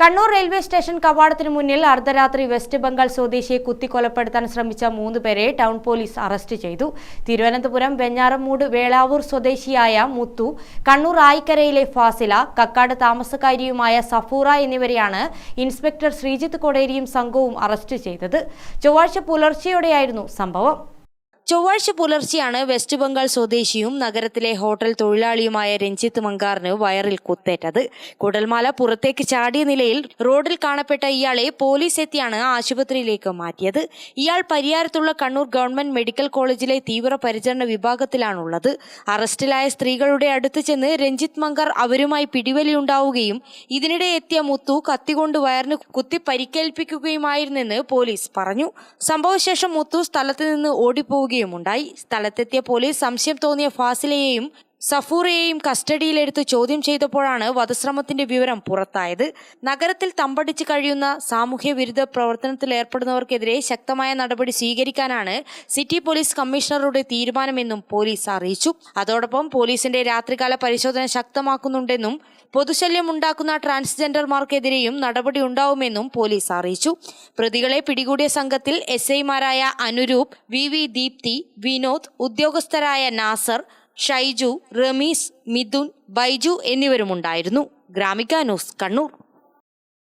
Kannur railway station കവാടത്തിന് മുന്നിൽ അർദ്ധരാത്രി west Bengal സ്വദേശിയെ കുത്തിക്കൊലപ്പെടുത്താൻ ശ്രമിച്ച മൂന്ന് പേരെ ടൗൺ പോലീസ് അറസ്റ്റ് ചെയ്തു. തിരുവനന്തപുരം വെഞ്ഞാറമൂട് വേളാവൂർ സ്വദേശിയായ മുത്തു കണ്ണൂർ ആയിക്കരയിലെ ഫാസില കക്കാട് താമസക്കാരിയുമായ സഫൂറ എന്നിവരെയാണ് ഇൻസ്പെക്ടർ ശ്രീജിത്ത് കൊടേരിയും സംഘവും അറസ്റ്റ് ചെയ്തത്. ചൊവ്വാഴ്ച പുലർച്ചെയോടെയായിരുന്നു സംഭവം. ചൊവ്വാഴ്ച പുലർച്ചെയാണ് വെസ്റ്റ് ബംഗാൾ സ്വദേശിയും നഗരത്തിലെ ഹോട്ടൽ തൊഴിലാളിയുമായ രഞ്ജിത്ത് മങ്കാറിന് വയറിൽ കുത്തേറ്റത്. കുടൽമാല പുറത്തേക്ക് ചാടിയ നിലയിൽ റോഡിൽ കാണപ്പെട്ട ഇയാളെ പോലീസ് എത്തിയാണ് ആശുപത്രിയിലേക്ക് മാറ്റിയത്. ഇയാൾ പരിയാരത്തുള്ള കണ്ണൂർ ഗവൺമെന്റ് മെഡിക്കൽ കോളേജിലെ തീവ്രപരിചരണ വിഭാഗത്തിലാണുള്ളത്. അറസ്റ്റിലായ സ്ത്രീകളുടെ അടുത്ത് ചെന്ന് രഞ്ജിത്ത് മങ്കാർ അവരുമായി പിടിവലിയുണ്ടാവുകയും ഇതിനിടെ എത്തിയ മുത്തു കത്തികൊണ്ട് വയറിന് കുത്തി പരിക്കേൽപ്പിക്കുകയുമായിരുന്നെന്ന് പോലീസ് പറഞ്ഞു. സംഭവശേഷം മുത്തു സ്ഥലത്ത് നിന്ന് ഓടിപ്പോവുകയുമുണ്ടായി സ്ഥലത്തെത്തിയ പോലീസ് സംശയം തോന്നിയ ഫാസിലയെയും സഫൂറയെയും കസ്റ്റഡിയിലെടുത്ത് ചോദ്യം ചെയ്തപ്പോഴാണ് വധശ്രമത്തിന്റെ വിവരം പുറത്തായത്. നഗരത്തിൽ തമ്പടിച്ച് കഴിയുന്ന സാമൂഹ്യ വിരുദ്ധ പ്രവർത്തനത്തിൽ ഏർപ്പെടുന്നവർക്കെതിരെ ശക്തമായ നടപടി സ്വീകരിക്കാനാണ് സിറ്റി പോലീസ് കമ്മീഷണറുടെ തീരുമാനമെന്നും പോലീസ് അറിയിച്ചു. അതോടൊപ്പം പോലീസിന്റെ രാത്രികാല പരിശോധന ശക്തമാക്കുന്നുണ്ടെന്നും പൊതുശല്യം ഉണ്ടാക്കുന്ന ട്രാൻസ്ജെൻഡർമാർക്കെതിരെയും നടപടി ഉണ്ടാവുമെന്നും പോലീസ് അറിയിച്ചു. പ്രതികളെ പിടികൂടിയ സംഘത്തിൽ എസ് ഐമാരായ അനുരൂപ് വി വി ദീപ്തി വിനോദ് ഉദ്യോഗസ്ഥരായ നാസർ ഷൈജു റമീസ് മിഥുൻ ബൈജു എന്നിവരുമുണ്ടായിരുന്നു. ഗ്രാമിക ന്യൂസ് കണ്ണൂർ.